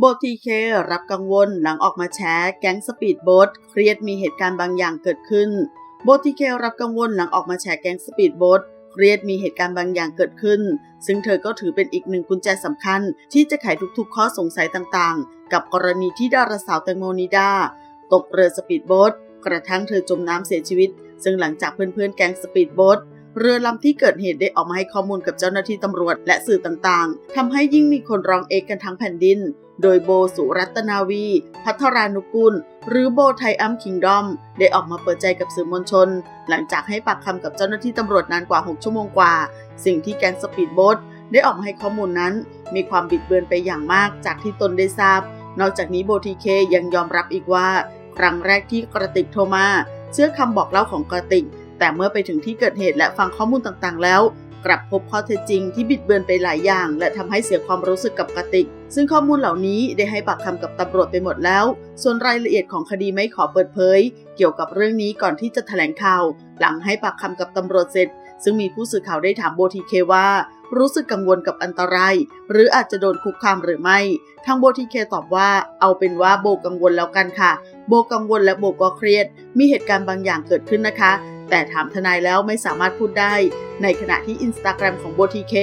โบทีเครับกังวลหลังออกมาแชร์แก๊งสปีดโบ๊ทเครียดมีเหตุการณ์บางอย่างเกิดขึ้น โบทีเครับกังวลหลังออกมาแชร์แก๊งสปีดโบ๊ทเครียดมีเหตุการณ์บางอย่างเกิดขึ้น ซึ่งเธอก็ถือเป็นอีกหนึ่งกุญแจสำคัญ ที่จะไขทุกๆข้อสงสัยต่างๆ กับกรณีที่ดาราสาวแตงโมนิดา ตกเรือสปีดโบ๊ทกระทั่งเธอจมน้ำเสียชีวิต ซึ่งหลังจากเพื่อนๆแก๊งสปีดโบ๊ท เรือลำที่เกิดเหตุได้ออกมาให้ข้อมูลกับเจ้าหน้าที่ตำรวจและสื่อต่างๆทำให้ยิ่งมีคนร้องเอกกันทั้งแผ่นดิน โดยโบสุรัตนาวี พัทรานุกุล หรือโบไทอัมคิงดอม ได้ออกมาเปิดใจกับสื่อมวลชน หลังจากให้ปากคำกับเจ้าหน้าที่ตำรวจนานกว่า 6 ชั่วโมงกว่า สิ่งที่แก๊งสปีดโบ๊ทได้ออกมาให้ข้อมูลนั้น มีความบิดเบือนไปอย่างมากจากที่ตนได้ทราบ นอกจากนี้โบทีเคยังยอมรับอีกว่า ครั้งแรกที่กระติกโทรมาเชื่อคำบอกเล่าของกระติก แต่เมื่อไปถึงที่เกิดเหตุและฟังข้อมูลต่างๆ แล้ว กลับพบข้อเท็จจริงที่บิดเบือนไปหลายอย่าง และทำให้เสียความรู้สึกกับกระติก ซึ่งข้อมูลเหล่านี้ได้ให้ปากคำกับตำรวจไปหมดแล้ว ส่วนรายละเอียดของคดีไม่ขอเปิดเผย เกี่ยวกับเรื่องนี้ก่อนที่จะแถลงข่าว หลังให้ปากคำกับตำรวจเสร็จ ซึ่งมีผู้สื่อข่าวได้ถามโบทีเคว่ารู้สึกกังวลกับอันตราย หรืออาจจะโดนคุกคามหรือไม่ ทางโบทีเคตอบว่า เอาเป็นว่าโบกังวลแล้วกันค่ะ โบกังวลและโบก็เครียด มีเหตุการณ์บางอย่างเกิดขึ้นนะคะ แต่ถามทนายแล้วไม่สามารถพูดได้ ในขณะที่อินสตาแกรมของโบทีเค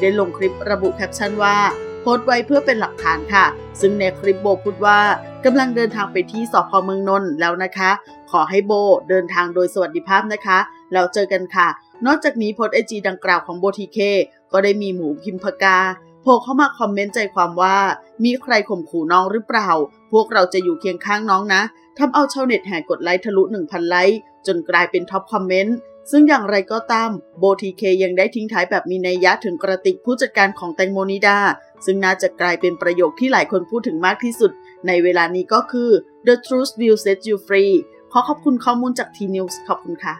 ได้ลงคลิประบุแคปชั่นว่า โพสต์ไว้เพื่อเป็นหลักฐานค่ะ ซึ่งในคลิปโบพูดว่ากำลังเดินทางไปที่สพเมืองนนท์แล้วนะคะ ขอให้โบเดินทางโดยสวัสดิภาพนะคะ แล้วเจอกันค่ะ นอกจากนี้โพสต์ไอจีดังกล่าวของโบทีเคก็ได้มีหมูพิมพกา โผล่เข้ามาคอมเมนต์ใจความว่า มีใครข่มขู่น้องหรือเปล่า พวกเราจะอยู่เคียงข้างน้องนะทำเอาชาวเน็ตแห่กดไลค์ทะลุ 1,000 ไลค์จนกลายเป็นท็อปคอมเมนต์ซึ่งอย่างไรก็ตามโบทีเคยังได้ทิ้งท้ายแบบมีนัยยะถึงกระติกผู้จัดการของแตงโมนิดา ซึ่งน่าจะกลายเป็นประโยคที่หลายคนพูดถึงมากที่สุด ในเวลานี้ก็คือ the truth will set you free ขอขอบคุณข้อมูลจาก T News ขอบคุณค่ะ